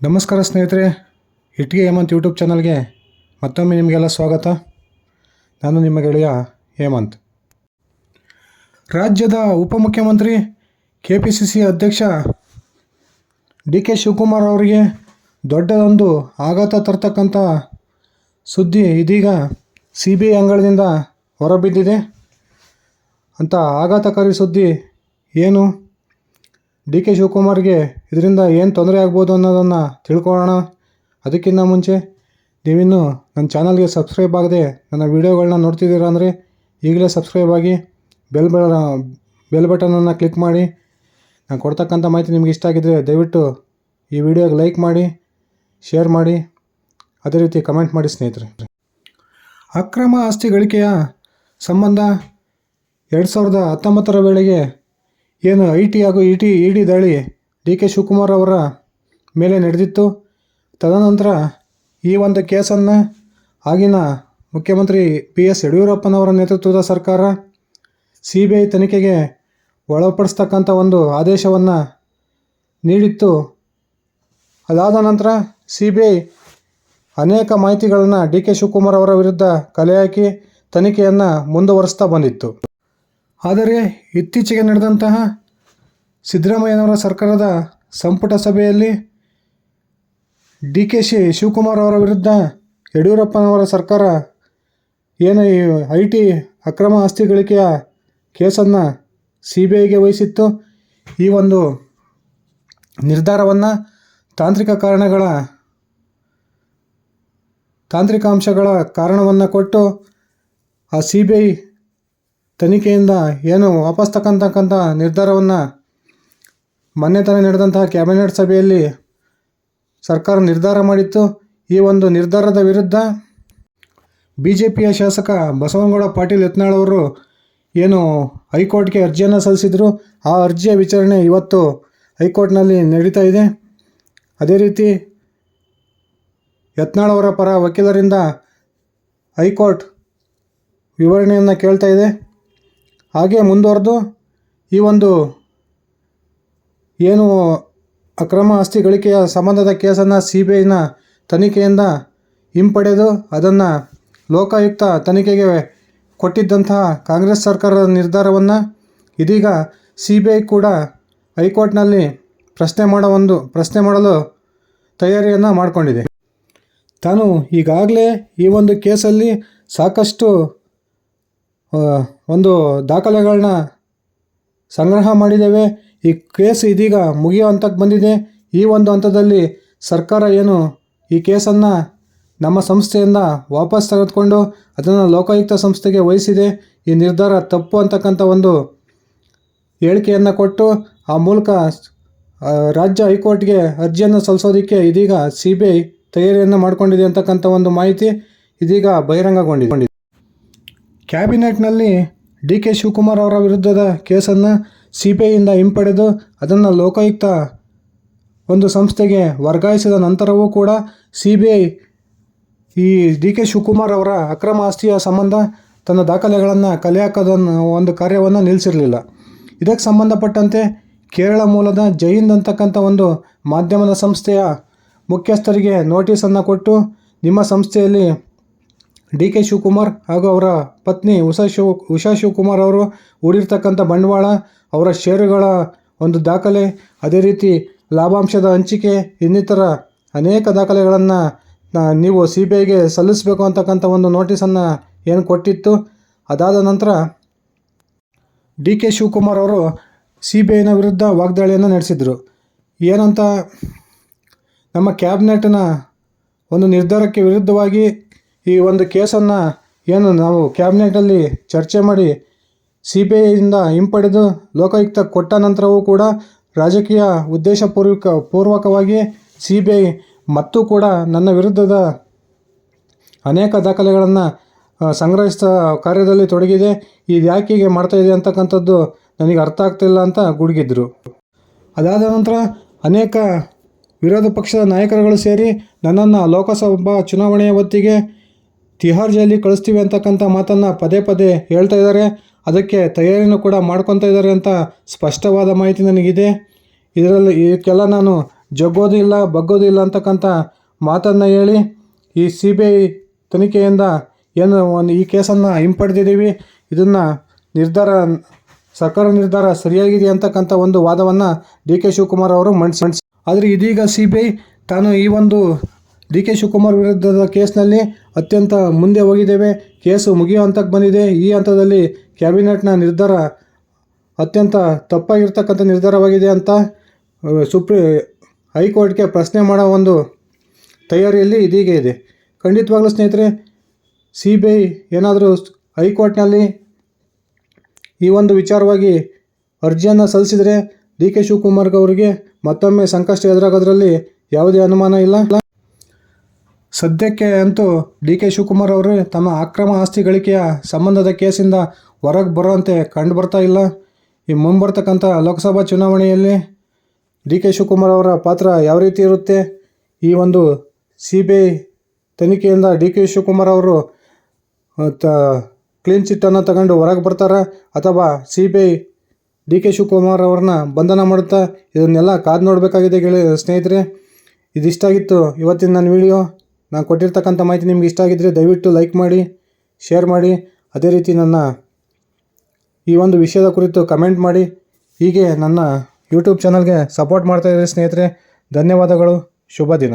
ನಮಸ್ಕಾರ ಸ್ನೇಹಿತರೆ ಇಟ್ಗೆ ಹೇಮಂತ್ ಯೂಟ್ಯೂಬ್ ಚಾನಲ್ಗೆ ಮತ್ತೊಮ್ಮೆ ನಿಮಗೆಲ್ಲ ಸ್ವಾಗತ. ನಾನು ನಿಮ್ಮ ಗೆಳೆಯ ಹೇಮಂತ್. ರಾಜ್ಯದ ಉಪಮುಖ್ಯಮಂತ್ರಿ ಕೆ ಪಿ ಸಿ ಸಿ ಅಧ್ಯಕ್ಷ ಡಿ ಕೆ ಶಿವಕುಮಾರ್ ಅವರಿಗೆ ದೊಡ್ಡದೊಂದು ಆಘಾತ ತರ್ತಕ್ಕಂಥ ಸುದ್ದಿ ಇದೀಗ ಸಿ ಬಿ ಐ ಅಂಗಳದಿಂದ ಹೊರಬಿದ್ದಿದೆ. ಅಂತ ಆಘಾತಕಾರಿ ಸುದ್ದಿ ಏನು? ಡಿ ಕೆ ಶಿವಕುಮಾರ್ಗೆ ಇದರಿಂದ ಏನು ತೊಂದರೆ ಆಗ್ಬೋದು ಅನ್ನೋದನ್ನು ತಿಳ್ಕೊಳ್ಳೋಣ. ಅದಕ್ಕಿಂತ ಮುಂಚೆ ನೀವಿನ್ನೂ ನನ್ನ ಚಾನಲ್ಗೆ ಸಬ್ಸ್ಕ್ರೈಬ್ ಆಗದೆ ನನ್ನ ವೀಡಿಯೋಗಳನ್ನ ನೋಡ್ತಿದ್ದೀರಾ ಅಂದರೆ ಈಗಲೇ ಸಬ್ಸ್ಕ್ರೈಬ್ ಆಗಿ ಬೆಲ್ ಬೆಲ್ ಬೆಲ್ ಬಟನನ್ನು ಕ್ಲಿಕ್ ಮಾಡಿ. ನಾನು ಕೊಡ್ತಕ್ಕಂಥ ಮಾಹಿತಿ ನಿಮ್ಗೆ ಇಷ್ಟ ಆಗಿದ್ದರೆ ದಯವಿಟ್ಟು ಈ ವಿಡಿಯೋಗೆ ಲೈಕ್ ಮಾಡಿ, ಶೇರ್ ಮಾಡಿ. ಅದೇ ರೀತಿ ಕಮೆಂಟ್ ಮಾಡಿ ಸ್ನೇಹಿತರೆ. ಅಕ್ರಮ ಆಸ್ತಿ ಗಳಿಕೆಯ ಸಂಬಂಧ ಎರಡು ಸಾವಿರದ ಹತ್ತೊಂಬತ್ತರ ವೇಳೆಗೆ ಏನು ಐ ಟಿ ಹಾಗೂ ಇ ಟಿ ಇ ಡಿ ದಾಳಿ ಡಿ ಕೆ ಶಿವಕುಮಾರ್ ಅವರ ಮೇಲೆ ನಡೆದಿತ್ತು. ತದನಂತರ ಈ ಒಂದು ಕೇಸನ್ನು ಆಗಿನ ಮುಖ್ಯಮಂತ್ರಿ ಪಿ ಎಸ್ ಯಡಿಯೂರಪ್ಪನವರ ನೇತೃತ್ವದ ಸರ್ಕಾರ ಸಿ ಬಿ ಐ ತನಿಖೆಗೆ ಒಳಪಡಿಸ್ತಕ್ಕಂಥ ಒಂದು ಆದೇಶವನ್ನು ನೀಡಿತ್ತು. ಅದಾದ ನಂತರ ಸಿ ಬಿ ಐ ಅನೇಕ ಮಾಹಿತಿಗಳನ್ನು ಡಿ ಕೆ ಶಿವಕುಮಾರ್ ಅವರ ವಿರುದ್ಧ ಕಲೆ ಹಾಕಿ ತನಿಖೆಯನ್ನು ಮುಂದುವರಿಸ್ತಾ ಬಂದಿತ್ತು. ಆದರೆ ಇತ್ತೀಚೆಗೆ ನಡೆದಂತಹ ಸಿದ್ದರಾಮಯ್ಯನವರ ಸರ್ಕಾರದ ಸಂಪುಟ ಸಭೆಯಲ್ಲಿ ಡಿ ಕೆ ಶಿ ಶಿವಕುಮಾರ್ ಅವರ ವಿರುದ್ಧ ಯಡಿಯೂರಪ್ಪನವರ ಸರ್ಕಾರ ಏನು ಈ ಐ ಟಿ ಅಕ್ರಮ ಆಸ್ತಿ ಗಳಿಕೆಯ ಕೇಸನ್ನು ಸಿ ಬಿ ಐಗೆ ವಹಿಸಿತ್ತು, ಈ ಒಂದು ನಿರ್ಧಾರವನ್ನು ತಾಂತ್ರಿಕ ಕಾರಣಗಳ ತಾಂತ್ರಿಕ ಅಂಶಗಳ ಕಾರಣವನ್ನು ಕೊಟ್ಟು ಆ ಸಿ ಬಿ ಐ ತನಿಖೆಯಿಂದ ಏನು ವಾಪಸ್ ತಕ್ಕಂತಕ್ಕಂಥ ನಿರ್ಧಾರವನ್ನು ಮೊನ್ನೆ ತಾನೇ ನಡೆದಂತಹ ಕ್ಯಾಬಿನೆಟ್ ಸಭೆಯಲ್ಲಿ ಸರ್ಕಾರ ನಿರ್ಧಾರ ಮಾಡಿತ್ತು. ಈ ಒಂದು ನಿರ್ಧಾರದ ವಿರುದ್ಧ ಬಿ ಜೆ ಪಿಯ ಶಾಸಕ ಬಸವನಗೌಡ ಪಾಟೀಲ್ ಯತ್ನಾಳ್ ಅವರು ಏನು ಹೈಕೋರ್ಟ್ಗೆ ಅರ್ಜಿಯನ್ನು ಸಲ್ಲಿಸಿದರು. ಆ ಅರ್ಜಿಯ ವಿಚಾರಣೆ ಇವತ್ತು ಹೈಕೋರ್ಟ್ನಲ್ಲಿ ನಡೀತಾ ಇದೆ. ಅದೇ ರೀತಿ ಯತ್ನಾಳ್ ಅವರ ಪರ ವಕೀಲರಿಂದ ಹೈಕೋರ್ಟ್ ವಿವರಣೆಯನ್ನು ಕೇಳ್ತಾ ಇದೆ. ಹಾಗೆ ಮುಂದುವರೆದು ಈ ಒಂದು ಏನು ಅಕ್ರಮ ಆಸ್ತಿ ಗಳಿಕೆಯ ಸಂಬಂಧದ ಕೇಸನ್ನು ಸಿ ಬಿ ಐನ ತನಿಖೆಯಿಂದ ಹಿಂಪಡೆದು ಅದನ್ನು ಲೋಕಾಯುಕ್ತ ತನಿಖೆಗೆ ಕೊಟ್ಟಿದ್ದಂತಹ ಕಾಂಗ್ರೆಸ್ ಸರ್ಕಾರದ ನಿರ್ಧಾರವನ್ನು ಇದೀಗ ಸಿ ಬಿ ಐ ಕೂಡ ಹೈಕೋರ್ಟ್ನಲ್ಲಿ ಪ್ರಶ್ನೆ ಮಾಡೋ ಒಂದು ಪ್ರಶ್ನೆ ಮಾಡಲು ತಯಾರಿಯನ್ನು ಮಾಡಿಕೊಂಡಿದೆ. ತಾನು ಈಗಾಗಲೇ ಈ ಒಂದು ಕೇಸಲ್ಲಿ ಸಾಕಷ್ಟು ಒಂದು ದಾಖಲೆಗಳನ್ನ ಸಂಗ್ರಹ ಮಾಡಿದ್ದೇವೆ. ಈ ಕೇಸ್ ಇದೀಗ ಮುಗಿಯೋ ಹಂತಕ್ಕೆ ಬಂದಿದೆ. ಈ ಒಂದು ಹಂತದಲ್ಲಿ ಸರ್ಕಾರ ಏನು ಈ ಕೇಸನ್ನು ನಮ್ಮ ಸಂಸ್ಥೆಯಿಂದ ವಾಪಸ್ ತೆಗೆದುಕೊಂಡು ಅದನ್ನು ಲೋಕಾಯುಕ್ತ ಸಂಸ್ಥೆಗೆ ವಹಿಸಿದೆ. ಈ ನಿರ್ಧಾರ ತಪ್ಪು ಅಂತಕ್ಕಂಥ ಒಂದು ಹೇಳಿಕೆಯನ್ನು ಕೊಟ್ಟು ಆ ಮೂಲಕ ರಾಜ್ಯ ಹೈಕೋರ್ಟ್ಗೆ ಅರ್ಜಿಯನ್ನು ಸಲ್ಲಿಸೋದಕ್ಕೆ ಇದೀಗ ಸಿ ಬಿ ಐ ತಯಾರಿಯನ್ನು ಮಾಡಿಕೊಂಡಿದೆ ಅಂತಕ್ಕಂಥ ಒಂದು ಮಾಹಿತಿ ಇದೀಗ ಬಹಿರಂಗಗೊಂಡಿದೆ. ಕ್ಯಾಬಿನೆಟ್ನಲ್ಲಿ ಡಿ ಕೆ ಶಿವಕುಮಾರ್ ಅವರ ವಿರುದ್ಧದ ಕೇಸನ್ನು ಸಿ ಬಿ ಐಯಿಂದ ಹಿಂಪಡೆದು ಅದನ್ನು ಲೋಕಾಯುಕ್ತ ಒಂದು ಸಂಸ್ಥೆಗೆ ವರ್ಗಾಯಿಸಿದ ನಂತರವೂ ಕೂಡ ಸಿ ಬಿ ಐ ಈ ಡಿ ಕೆ ಶಿವಕುಮಾರ್ ಅವರ ಅಕ್ರಮ ಆಸ್ತಿಯ ಸಂಬಂಧ ತನ್ನ ದಾಖಲೆಗಳನ್ನು ಕಲೆ ಹಾಕೋದನ್ನು ಒಂದು ಕಾರ್ಯವನ್ನು ನಿಲ್ಲಿಸಿರಲಿಲ್ಲ. ಇದಕ್ಕೆ ಸಂಬಂಧಪಟ್ಟಂತೆ ಕೇರಳ ಮೂಲದ ಜೈನ್ ಅಂತಕ್ಕಂಥ ಒಂದು ಮಾಧ್ಯಮದ ಸಂಸ್ಥೆಯ ಮುಖ್ಯಸ್ಥರಿಗೆ ನೋಟಿಸನ್ನು ಕೊಟ್ಟು ನಿಮ್ಮ ಸಂಸ್ಥೆಯಲ್ಲಿ ಡಿ ಕೆ ಶಿವಕುಮಾರ್ ಹಾಗೂ ಅವರ ಪತ್ನಿ ಉಷಾ ಶಿವ, ಉಷಾ ಶಿವಕುಮಾರ್ ಅವರು ಹೂಡಿರ್ತಕ್ಕಂಥ ಬಂಡವಾಳ, ಅವರ ಷೇರುಗಳ ಒಂದು ದಾಖಲೆ, ಅದೇ ರೀತಿ ಲಾಭಾಂಶದ ಹಂಚಿಕೆ, ಇನ್ನಿತರ ಅನೇಕ ದಾಖಲೆಗಳನ್ನು ನೀವು ಸಿ ಬಿ ಐಗೆ ಸಲ್ಲಿಸಬೇಕು ಅಂತಕ್ಕಂಥ ಒಂದು ನೋಟಿಸನ್ನು ಏನು ಕೊಟ್ಟಿತ್ತು? ಅದಾದ ನಂತರ ಡಿ ಕೆ ಶಿವಕುಮಾರ್ ಅವರು ಸಿ ಬಿ ಐನ ವಿರುದ್ಧ ವಾಗ್ದಾಳಿಯನ್ನು ನಡೆಸಿದರು. ಏನಂತ ನಮ್ಮ ಕ್ಯಾಬಿನೆಟ್ನ ಒಂದು ನಿರ್ಧಾರಕ್ಕೆ ವಿರುದ್ಧವಾಗಿ ಈ ಒಂದು ಕೇಸನ್ನು ಏನು ನಾವು ಕ್ಯಾಬಿನೆಟಲ್ಲಿ ಚರ್ಚೆ ಮಾಡಿ ಸಿ ಬಿ ಐಯಿಂದ ಹಿಂಪಡೆದು ಲೋಕಾಯುಕ್ತ ಕೊಟ್ಟ ನಂತರವೂ ಕೂಡ ರಾಜಕೀಯ ಉದ್ದೇಶಪೂರ್ವಕ ಪೂರ್ವಕವಾಗಿ ಸಿ ಬಿ ಐ ಮತ್ತೂ ಕೂಡ ನನ್ನ ವಿರುದ್ಧದ ಅನೇಕ ದಾಖಲೆಗಳನ್ನು ಸಂಗ್ರಹಿಸಿದ ಕಾರ್ಯದಲ್ಲಿ ತೊಡಗಿದೆ. ಇದು ಯಾಕೆ ಹೀಗೆ ಮಾಡ್ತಾ ಇದೆ ಅಂತಕ್ಕಂಥದ್ದು ನನಗೆ ಅರ್ಥ ಆಗ್ತಿಲ್ಲ ಅಂತ ಗುಡುಗಿದ್ರು. ಅದಾದ ನಂತರ ಅನೇಕ ವಿರೋಧ ಪಕ್ಷದ ನಾಯಕರುಗಳು ಸೇರಿ ನನ್ನನ್ನು ಲೋಕಸಭಾ ಚುನಾವಣೆಯ ಹೊತ್ತಿಗೆ ತಿಹಾರ್ ಜೈಲಿಗೆ ಕಳಿಸ್ತೀವಿ ಅಂತಕ್ಕಂಥ ಮಾತನ್ನು ಪದೇ ಪದೇ ಹೇಳ್ತಾ ಇದ್ದಾರೆ. ಅದಕ್ಕೆ ತಯಾರಿನೂ ಕೂಡ ಮಾಡ್ಕೊತಾ ಇದ್ದಾರೆ ಅಂತ ಸ್ಪಷ್ಟವಾದ ಮಾಹಿತಿ ನನಗಿದೆ. ಇದರಲ್ಲಿ ಇದಕ್ಕೆಲ್ಲ ನಾನು ಜಗ್ಗೋದು ಇಲ್ಲ, ಬಗ್ಗೋದು ಇಲ್ಲ ಅಂತಕ್ಕಂಥ ಮಾತನ್ನು ಹೇಳಿ ಈ ಸಿ ಬಿ ಐ ತನಿಖೆಯಿಂದ ಏನು ಒಂದು ಈ ಕೇಸನ್ನು ಹಿಂಪಡೆದಿದ್ದೀವಿ. ಇದನ್ನು ನಿರ್ಧಾರ, ಸರ್ಕಾರ ನಿರ್ಧಾರ ಸರಿಯಾಗಿದೆ ಅಂತಕ್ಕಂಥ ಒಂದು ವಾದವನ್ನು ಡಿ ಕೆ ಶಿವಕುಮಾರ್ ಅವರು ಮಂಡಿಸ್ ಮಂಡಿಸಿ ಆದರೆ ಇದೀಗ ಸಿ ಬಿ ಐ ತಾನು ಈ ಒಂದು ಡಿ ಕೆ ಶಿವಕುಮಾರ್ ವಿರುದ್ಧದ ಕೇಸ್ನಲ್ಲಿ ಅತ್ಯಂತ ಮುಂದೆ ಹೋಗಿದ್ದೇವೆ. ಕೇಸು ಮುಗಿಯೋ ಹಂತಕ್ಕೆ ಬಂದಿದೆ. ಈ ಹಂತದಲ್ಲಿ ಕ್ಯಾಬಿನೆಟ್ನ ನಿರ್ಧಾರ ಅತ್ಯಂತ ತಪ್ಪಾಗಿರ್ತಕ್ಕಂಥ ನಿರ್ಧಾರವಾಗಿದೆ ಅಂತ ಸುಪ್ರೀ, ಹೈಕೋರ್ಟ್ಗೆ ಪ್ರಶ್ನೆ ಮಾಡೋ ಒಂದು ತಯಾರಿಯಲ್ಲಿ ಇದೀಗ ಇದೆ. ಖಂಡಿತವಾಗ್ಲೂ ಸ್ನೇಹಿತರೆ ಸಿ ಬಿ ಐ ಏನಾದರೂ ಹೈಕೋರ್ಟ್ನಲ್ಲಿ ಈ ಒಂದು ವಿಚಾರವಾಗಿ ಅರ್ಜಿಯನ್ನು ಸಲ್ಲಿಸಿದರೆ ಡಿ ಕೆ ಶಿವಕುಮಾರ್ಗೆ ಅವರಿಗೆ ಮತ್ತೊಮ್ಮೆ ಸಂಕಷ್ಟ ಎದುರಾಗೋದ್ರಲ್ಲಿ ಯಾವುದೇ ಅನುಮಾನ ಇಲ್ಲ. ಸದ್ಯಕ್ಕೆ ಅಂತೂ ಡಿ ಕೆ ಶಿವಕುಮಾರ್ ಅವರು ತಮ್ಮ ಅಕ್ರಮ ಆಸ್ತಿ ಗಳಿಕೆಯ ಸಂಬಂಧದ ಕೇಸಿಂದ ಹೊರಗೆ ಬರುವಂತೆ ಕಂಡು ಬರ್ತಾ ಇಲ್ಲ. ಈ ಮುಂಬರ್ತಕ್ಕಂಥ ಲೋಕಸಭಾ ಚುನಾವಣೆಯಲ್ಲಿ ಡಿ ಕೆ ಶಿವಕುಮಾರ್ ಅವರ ಪಾತ್ರ ಯಾವ ರೀತಿ ಇರುತ್ತೆ? ಈ ಒಂದು ಸಿ ಬಿ ಐ ತನಿಖೆಯಿಂದ ಡಿ ಕೆ ಶಿವಕುಮಾರ್ ಅವರು ತ ಕ್ಲೀನ್ ಚಿಟ್ಟನ್ನು ತಗೊಂಡು ಹೊರಗೆ ಬರ್ತಾರೆ ಅಥವಾ C B I D K Shivakumar ಅವ್ರನ್ನ ಬಂಧನ ಮಾಡುತ್ತಾ? ಇದನ್ನೆಲ್ಲ ಕಾದು ನೋಡಬೇಕಾಗಿದೆ ಗೆಳೆಯ ಸ್ನೇಹಿತರೆ. ಇದಿಷ್ಟಾಗಿತ್ತು ಇವತ್ತಿನ ನನ್ನ ವಿಡಿಯೋ. ನಾನು ಕೊಟ್ಟಿರ್ತಕ್ಕಂಥ ಮಾಹಿತಿ ನಿಮ್ಗೆ ಇಷ್ಟ ಆಗಿದ್ದರೆ ದಯವಿಟ್ಟು ಲೈಕ್ ಮಾಡಿ, ಶೇರ್ ಮಾಡಿ. ಅದೇ ರೀತಿ ನನ್ನ ಈ ಒಂದು ವಿಷಯದ ಕುರಿತು ಕಮೆಂಟ್ ಮಾಡಿ. ಹೀಗೆ ನನ್ನ ಯೂಟ್ಯೂಬ್ ಚಾನಲ್ಗೆ ಸಪೋರ್ಟ್ ಮಾಡ್ತಾಯಿದ್ದೀರಿ ಸ್ನೇಹಿತರೆ, ಧನ್ಯವಾದಗಳು. ಶುಭ ದಿನ.